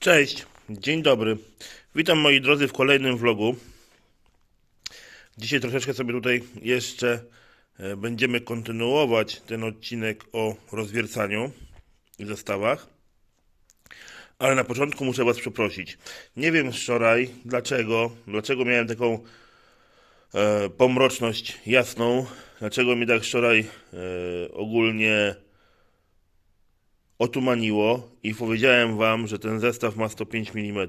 Cześć, dzień dobry. Witam moi drodzy w kolejnym vlogu. Dzisiaj troszeczkę sobie tutaj jeszcze e, będziemy kontynuować ten odcinek o rozwiercaniu i zestawach. Ale na początku muszę Was przeprosić. Nie wiem wczoraj dlaczego, dlaczego miałem taką e, pomroczność jasną, dlaczego mi tak wczoraj e, ogólnie otumaniło i powiedziałem wam, że ten zestaw ma 105 mm.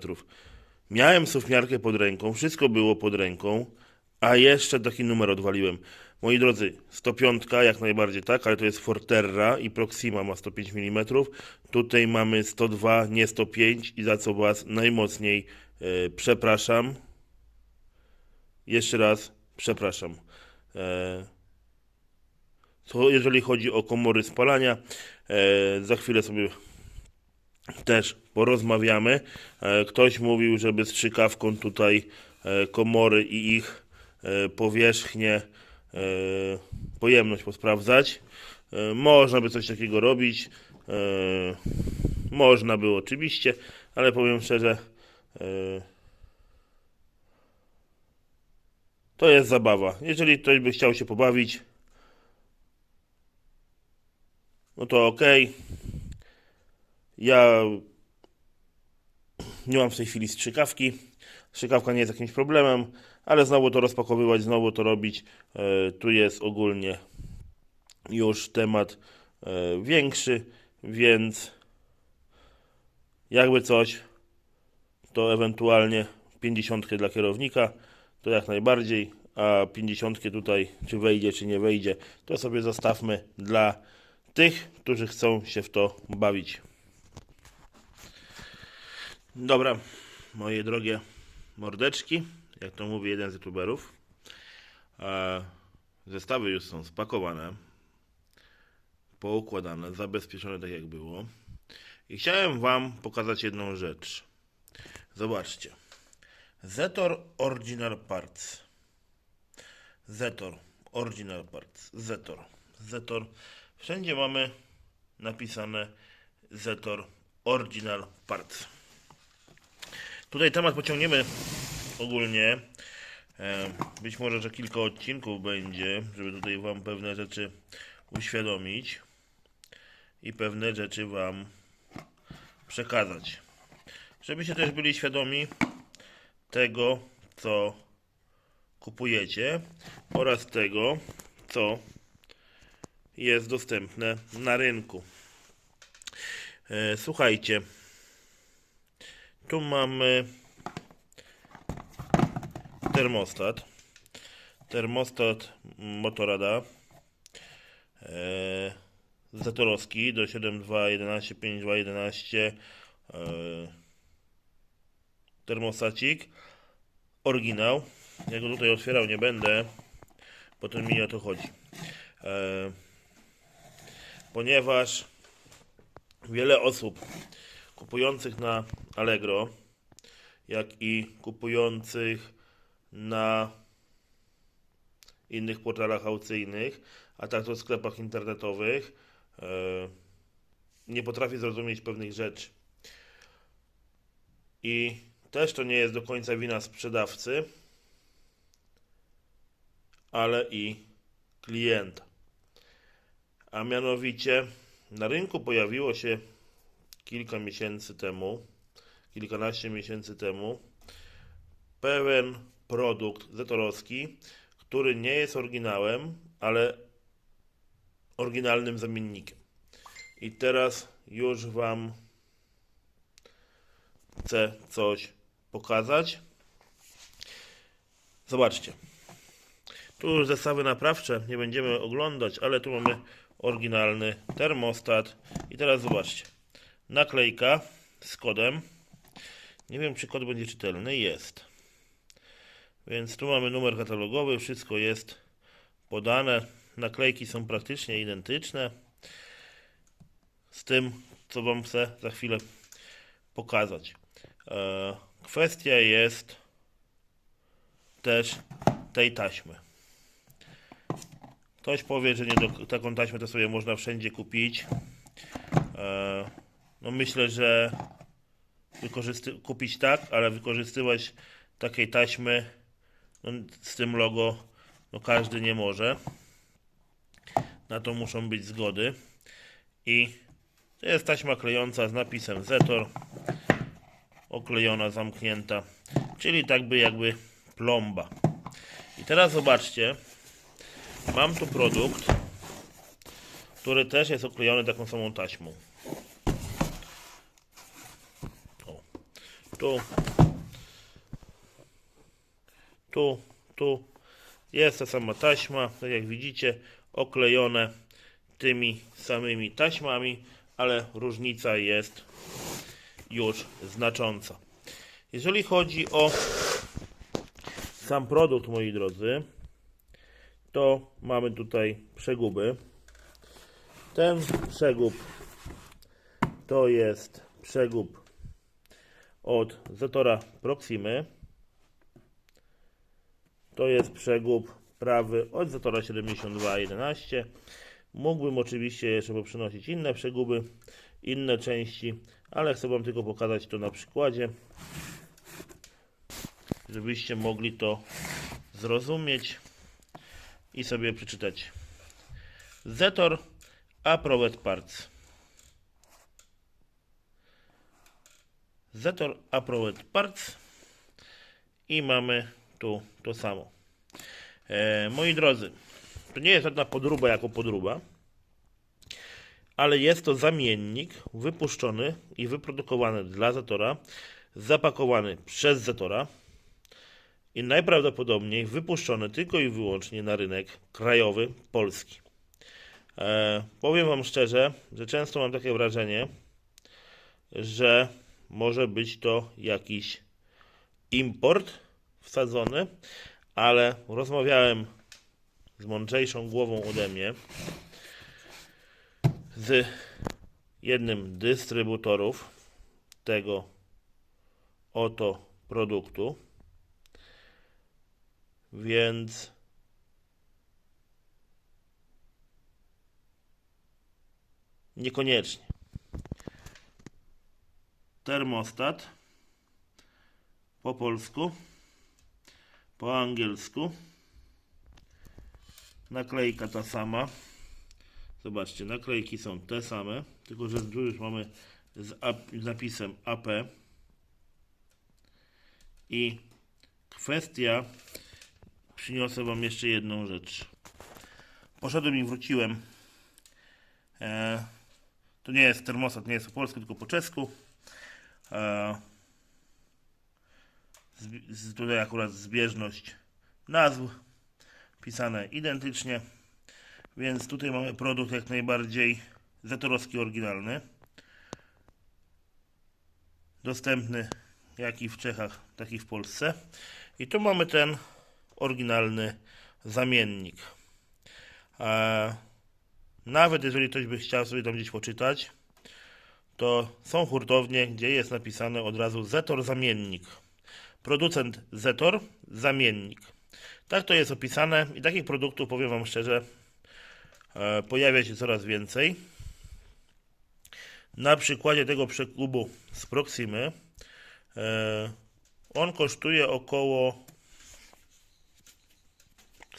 Miałem sufmiarkę pod ręką, wszystko było pod ręką, a jeszcze taki numer odwaliłem. Moi drodzy, 105 jak najbardziej tak, ale to jest Forterra i Proxima ma 105 mm. Tutaj mamy 102, nie 105 i za co was najmocniej e, przepraszam. Jeszcze raz przepraszam. E, to jeżeli chodzi o komory spalania, za chwilę sobie też porozmawiamy. E, ktoś mówił, żeby strzykawką tutaj e, komory i ich e, powierzchnię, e, pojemność posprawdzać. E, można by coś takiego robić. E, można by oczywiście, ale powiem szczerze, e, to jest zabawa. Jeżeli ktoś by chciał się pobawić, no to ok. Ja nie mam w tej chwili strzykawki. Strzykawka nie jest jakimś problemem, ale znowu to rozpakowywać, znowu to robić. E, tu jest ogólnie już temat e, większy, więc jakby coś, to ewentualnie 50 dla kierownika, to jak najbardziej, a 50 tutaj, czy wejdzie, czy nie wejdzie, to sobie zostawmy dla tych, którzy chcą się w to bawić. Dobra, moje drogie mordeczki, jak to mówi jeden z youtuberów, e, zestawy już są spakowane, poukładane, zabezpieczone tak jak było. I chciałem Wam pokazać jedną rzecz. Zobaczcie. Zetor Original Parts. Zetor Original Parts. Zetor. Zetor. Wszędzie mamy napisane Zetor Original Parts. Tutaj temat pociągniemy ogólnie. E, Być może, że kilka odcinków będzie, żeby tutaj Wam pewne rzeczy uświadomić i pewne rzeczy Wam przekazać. Żebyście też byli świadomi tego, co kupujecie oraz tego, co jest dostępne na rynku. E, Słuchajcie, tu mamy termostat. Termostat Motorada e, Zatorowski do 7.2.11, 5.2.11 e, termostacik oryginał. Ja go tutaj otwierał nie będę, bo to mi nie o to chodzi. Ponieważ wiele osób kupujących na Allegro, jak i kupujących na innych portalach aukcyjnych, a także w sklepach internetowych, e, nie potrafi zrozumieć pewnych rzeczy. I też to nie jest do końca wina sprzedawcy, ale i klienta. A mianowicie na rynku pojawiło się kilka miesięcy temu, kilkanaście miesięcy temu, pewien produkt zetorowski, który nie jest oryginałem, ale oryginalnym zamiennikiem. I teraz już Wam chcę coś pokazać. Zobaczcie. Tu już zestawy naprawcze nie będziemy oglądać, ale tu mamy oryginalny termostat. I teraz zobaczcie. Naklejka z kodem. Nie wiem, czy kod będzie czytelny. Jest. Więc tu mamy numer katalogowy. Wszystko jest podane. Naklejki są praktycznie identyczne z tym, co Wam chcę za chwilę pokazać. E, Kwestia jest też tej taśmy. Ktoś powie, że nie do, taką taśmę to sobie można wszędzie kupić. E, no myślę, że kupić tak, ale wykorzystywać takiej taśmy no, z tym logo no każdy nie może. Na to muszą być zgody. I to jest taśma klejąca z napisem Zetor. Oklejona, zamknięta. Czyli tak by jakby plomba. I teraz zobaczcie. Mam tu produkt, który też jest oklejony taką samą taśmą. O. Tu. Tu, tu. Jest ta sama taśma, tak jak widzicie, oklejone tymi samymi taśmami, ale różnica jest już znacząca. Jeżeli chodzi o sam produkt, moi drodzy, to mamy tutaj przeguby. Ten przegub to jest przegub od Zetora Proximy. To jest przegub prawy od Zetora 7211. Mógłbym oczywiście jeszcze poprzynosić inne przeguby, inne części, ale chcę Wam tylko pokazać to na przykładzie, żebyście mogli to zrozumieć i sobie przeczytać. Zetor Approved Parts. Zetor Approved Parts i mamy tu to samo. E, moi drodzy, to nie jest żadna podróba jako podróba, ale jest to zamiennik wypuszczony i wyprodukowany dla Zetora, zapakowany przez Zetora i najprawdopodobniej wypuszczony tylko i wyłącznie na rynek krajowy polski. E, powiem Wam szczerze, że często mam takie wrażenie, że może być to jakiś import wsadzony, ale rozmawiałem z mądrzejszą głową ode mnie, z jednym dystrybutorów tego oto produktu, więc niekoniecznie. Termostat po polsku, po angielsku. Naklejka ta sama. Zobaczcie, naklejki są te same, tylko że tu już mamy z, z napisem AP. I kwestia, przyniosę Wam jeszcze jedną rzecz. Poszedłem i wróciłem. E, to nie jest termostat, nie jest po polsku, tylko po czesku. E, zbi- z, tutaj akurat zbieżność nazw pisane identycznie. Więc tutaj mamy produkt jak najbardziej zetorowski oryginalny. Dostępny jak i w Czechach, tak i w Polsce. I tu mamy ten oryginalny zamiennik. Nawet jeżeli ktoś by chciał sobie tam gdzieś poczytać, to są hurtownie, gdzie jest napisane od razu Zetor zamiennik. Producent Zetor zamiennik. Tak to jest opisane i takich produktów, powiem Wam szczerze, e, pojawia się coraz więcej. Na przykładzie tego przeklubu z Proximy e, on kosztuje około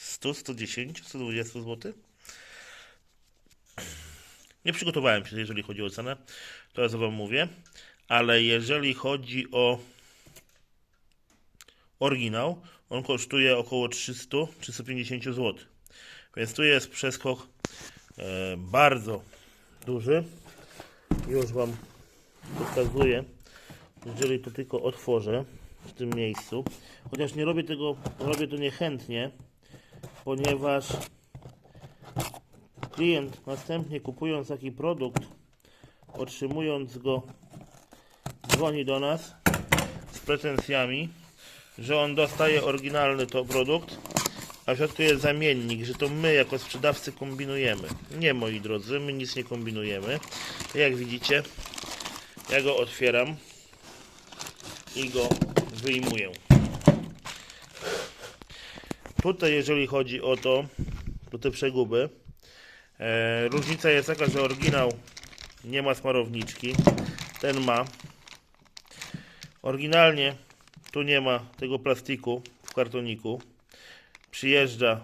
100, 110, 120 zł. Nie przygotowałem się, jeżeli chodzi o cenę, to ja Wam mówię, ale jeżeli chodzi o oryginał, on kosztuje około 300-350 zł. Więc tu jest przeskok e, bardzo duży. Już Wam pokazuję, jeżeli to tylko otworzę w tym miejscu. Chociaż nie robię tego, robię to niechętnie, ponieważ klient następnie kupując taki produkt, otrzymując go, dzwoni do nas z pretensjami, że on dostaje oryginalny to produkt, a w środku jest zamiennik, że to my jako sprzedawcy kombinujemy. Nie, moi drodzy, my nic nie kombinujemy. Jak widzicie, ja go otwieram i go wyjmuję. Tutaj, jeżeli chodzi o to, to te przeguby, e, różnica jest taka, że oryginał nie ma smarowniczki, ten ma. Oryginalnie tu nie ma tego plastiku w kartoniku. Przyjeżdża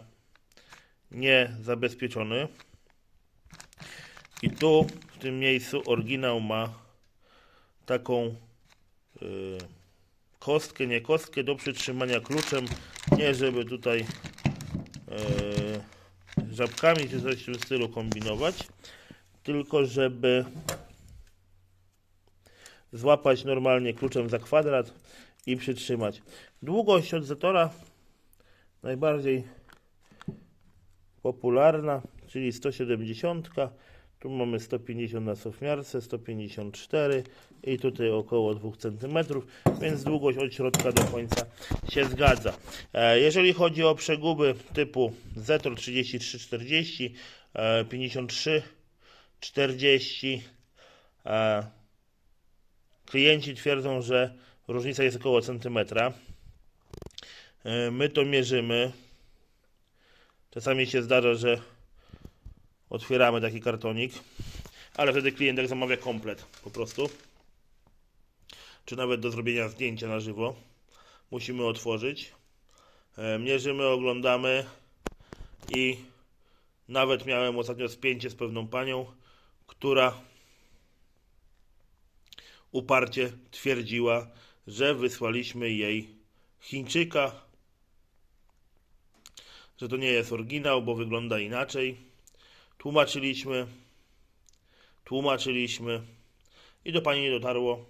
niezabezpieczony. I tu w tym miejscu oryginał ma taką y, kostkę, nie kostkę do przytrzymania kluczem. Nie żeby tutaj y, żabkami czy coś w tym stylu kombinować, tylko żeby złapać normalnie kluczem za kwadrat i przytrzymać. Długość od Zetora najbardziej popularna, czyli 170. Tu mamy 150 na softmiarce, 154 i tutaj około 2 cm, więc długość od środka do końca się zgadza. E, Jeżeli chodzi o przeguby typu Zetor 3340, e, 53 40, e, klienci twierdzą, że różnica jest około centymetra. E, My to mierzymy. Czasami się zdarza, że otwieramy taki kartonik, ale wtedy klient zamawia komplet po prostu, czy nawet do zrobienia zdjęcia na żywo, musimy otworzyć. E, Mierzymy, oglądamy i nawet miałem ostatnio spięcie z pewną panią, która uparcie twierdziła, że wysłaliśmy jej Chińczyka, że to nie jest oryginał, bo wygląda inaczej. Tłumaczyliśmy, tłumaczyliśmy i do pani nie dotarło,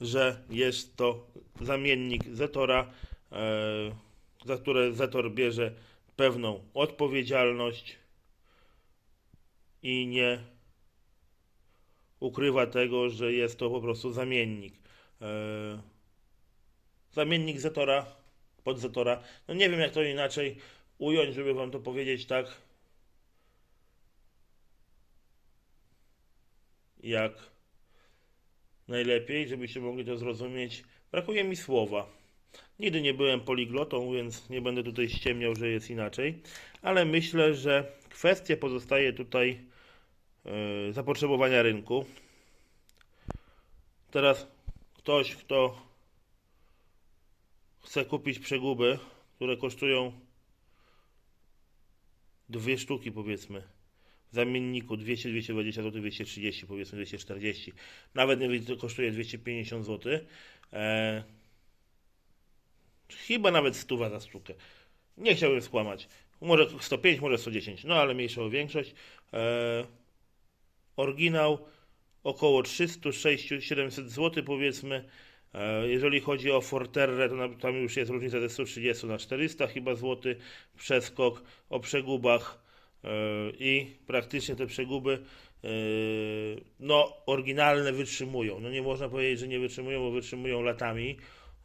że jest to zamiennik Zetora, e, za które Zetor bierze pewną odpowiedzialność i nie ukrywa tego, że jest to po prostu zamiennik. E, zamiennik Zetora pod Zetora. No nie wiem jak to inaczej ująć, żeby wam to powiedzieć tak jak najlepiej, żebyście mogli to zrozumieć. Brakuje mi słowa. Nigdy nie byłem poliglotą, więc nie będę tutaj ściemniał, że jest inaczej, ale myślę, że kwestia pozostaje tutaj yy, zapotrzebowania rynku. Teraz ktoś, kto chce kupić przeguby, które kosztują dwie sztuki powiedzmy. W zamienniku 200, 220 zł, 230 powiedzmy 240 nawet jeżeli to kosztuje 250 zł e, chyba nawet stuwa za sztukę. Nie chciałbym skłamać. Może 105, może 110 no ale mniejsza o większość. E, oryginał około 300, 600, 700 zł powiedzmy Jeżeli chodzi o Forterrę, to tam już jest różnica ze 130 na 400 chyba złoty przeskok o przegubach e, i praktycznie te przeguby e, no oryginalne wytrzymują. No nie można powiedzieć, że nie wytrzymują, bo wytrzymują latami,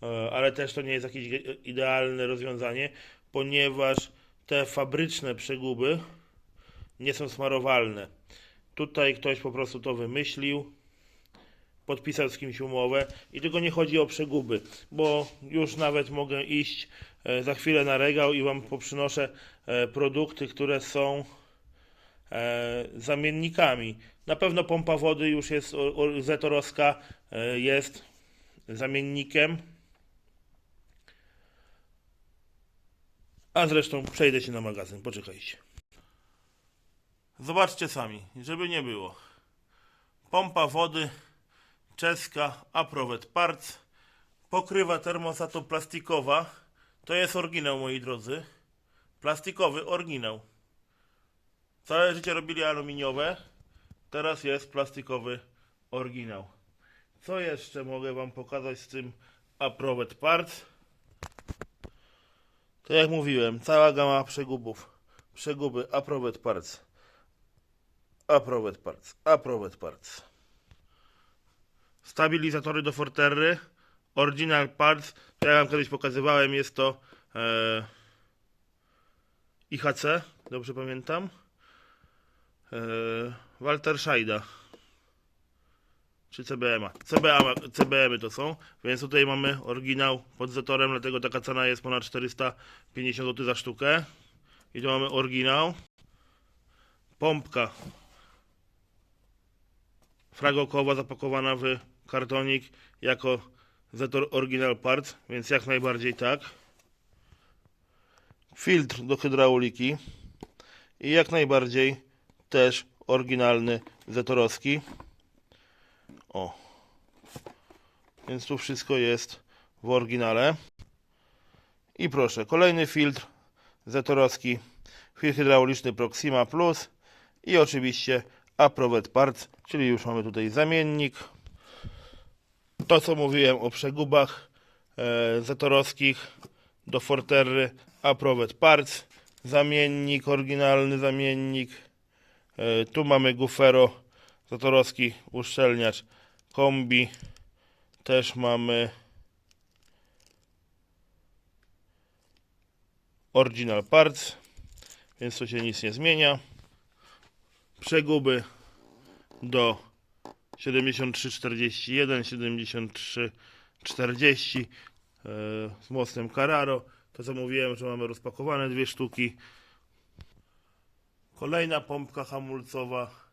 e, ale też to nie jest jakieś idealne rozwiązanie, ponieważ te fabryczne przeguby nie są smarowalne. Tutaj ktoś po prostu to wymyślił, podpisał z kimś umowę i tylko nie chodzi o przeguby, bo już nawet mogę iść e, za chwilę na regał i wam poprzynoszę e, produkty, które są e, zamiennikami. Na pewno pompa wody już jest, Zetorowska jest zamiennikiem. A zresztą przejdę się na magazyn, poczekajcie. Zobaczcie sami, żeby nie było. Pompa wody czeska Aprovet Parts. Pokrywa termostatu plastikowa. To jest oryginał, moi drodzy. Plastikowy oryginał. Całe życie robili aluminiowe. Teraz jest plastikowy oryginał. Co jeszcze mogę Wam pokazać z tym Aprovet Parts? To jak mówiłem, cała gama przegubów. Przeguby Aprovet Parts. Aprovet Parts. Aprovet Parts. Stabilizatory do Forterry. Original Parts. To ja Wam kiedyś pokazywałem. Jest to e, IHC. Dobrze pamiętam. E, Walter Scheida. Czy CBM-a. CBM, CBM to są. Więc tutaj mamy oryginał pod zatorem, dlatego taka cena jest ponad 450 zł za sztukę. I tu mamy oryginał. Pompka fragokowa zapakowana w kartonik jako Zetor Original więc jak najbardziej tak. Filtr do hydrauliki i jak najbardziej też oryginalny Zetorowski. O. Więc tu wszystko jest w oryginale. I proszę, kolejny filtr Zetorowski, filtr hydrauliczny Proxima Plus i oczywiście Aprovet Parts, czyli już mamy tutaj zamiennik. To co mówiłem o przegubach e, Zetorowskich do Forterry Aprovet Parts, zamiennik, oryginalny zamiennik. E, tu mamy Gufero Zetorowski uszczelniacz kombi. Też mamy Original Parts, więc tu się nic nie zmienia. Przeguby do 7341, 7340 e, z mostem Carraro. To co mówiłem, że mamy rozpakowane dwie sztuki. Kolejna pompka hamulcowa,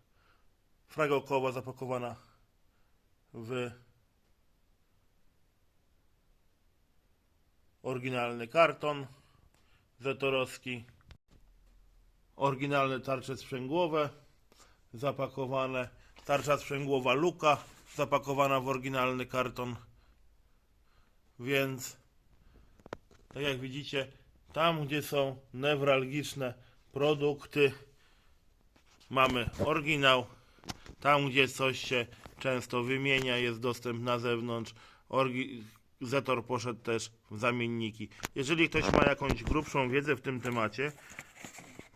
fragokowa zapakowana w oryginalny karton zetorowski, oryginalne tarcze sprzęgłowe zapakowane, tarcza sprzęgłowa luka zapakowana w oryginalny karton, więc tak jak widzicie, tam gdzie są newralgiczne produkty mamy oryginał, tam gdzie coś się często wymienia, jest dostęp na zewnątrz, orgi- Zetor poszedł też w zamienniki. Jeżeli ktoś ma jakąś grubszą wiedzę w tym temacie,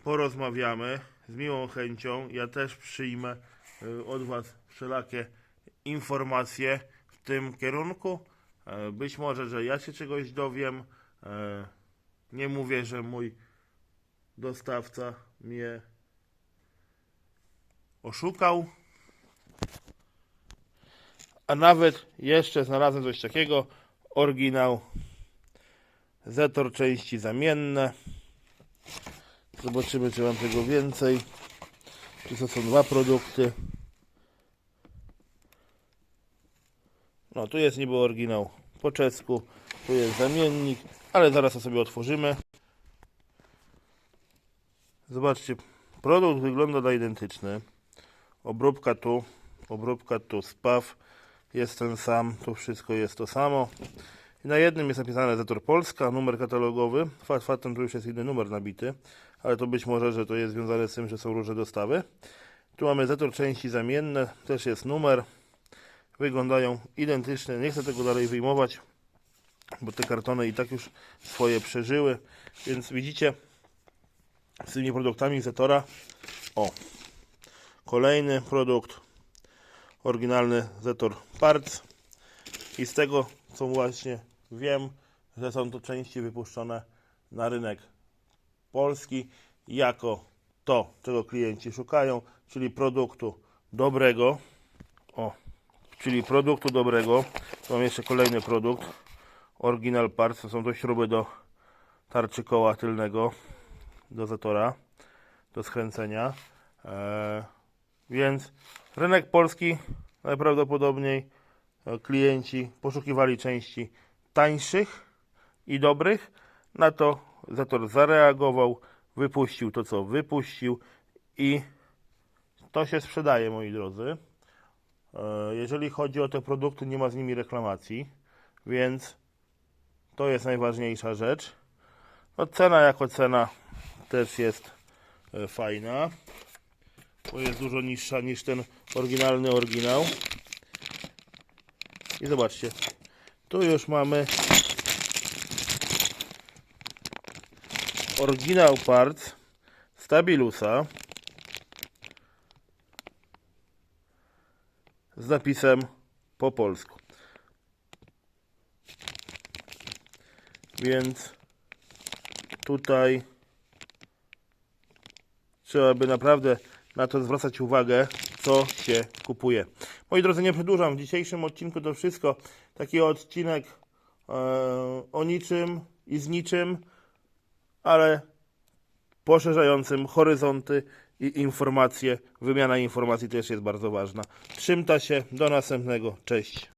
porozmawiamy z miłą chęcią. Ja też przyjmę y, od Was wszelakie informacje w tym kierunku. E, Być może, że ja się czegoś dowiem. E, Nie mówię, że mój dostawca mnie oszukał. A nawet jeszcze znalazłem coś takiego. Oryginał Zetor części zamienne. Zobaczymy, czy mam tego więcej. Czy to są dwa produkty. No, tu jest niby oryginał po czesku. Tu jest zamiennik, ale zaraz to sobie otworzymy. Zobaczcie, produkt wygląda na identyczny. Obróbka tu, obróbka tu, spaw jest ten sam, tu wszystko jest to samo. Na jednym jest napisane Zetor Polska, numer katalogowy. Fakt faktem tu już jest inny numer nabity, ale to być może, że to jest związane z tym, że są różne dostawy. Tu mamy Zetor części zamienne, też jest numer. Wyglądają identycznie. Nie chcę tego dalej wyjmować, bo te kartony i tak już swoje przeżyły. Więc widzicie, z tymi produktami Zetora. O, kolejny produkt. Oryginalny Zetor Parts. I z tego, co właśnie wiem, że są to części wypuszczone na rynek polski jako to, czego klienci szukają, czyli produktu dobrego. O, czyli produktu dobrego. Tu mam jeszcze kolejny produkt. Original Parts, to są to śruby do tarczy koła tylnego, do zatora, do skręcenia. Eee, więc rynek polski najprawdopodobniej e, klienci poszukiwali części tańszych i dobrych. Na to Zator zareagował, wypuścił to, co wypuścił i to się sprzedaje, moi drodzy. E, Jeżeli chodzi o te produkty, nie ma z nimi reklamacji, więc to jest najważniejsza rzecz. No, cena jako cena też jest e, fajna, bo jest dużo niższa niż ten oryginalny oryginał. I zobaczcie, tu już mamy oryginał parts Stabilusa z napisem po polsku. Więc tutaj trzeba by naprawdę na to zwracać uwagę, co się kupuje. Moi drodzy, nie przedłużam. W dzisiejszym odcinku to wszystko. Taki odcinek e, o niczym i z niczym, ale poszerzającym horyzonty i informacje. Wymiana informacji też jest bardzo ważna. Trzymta się, do następnego, cześć.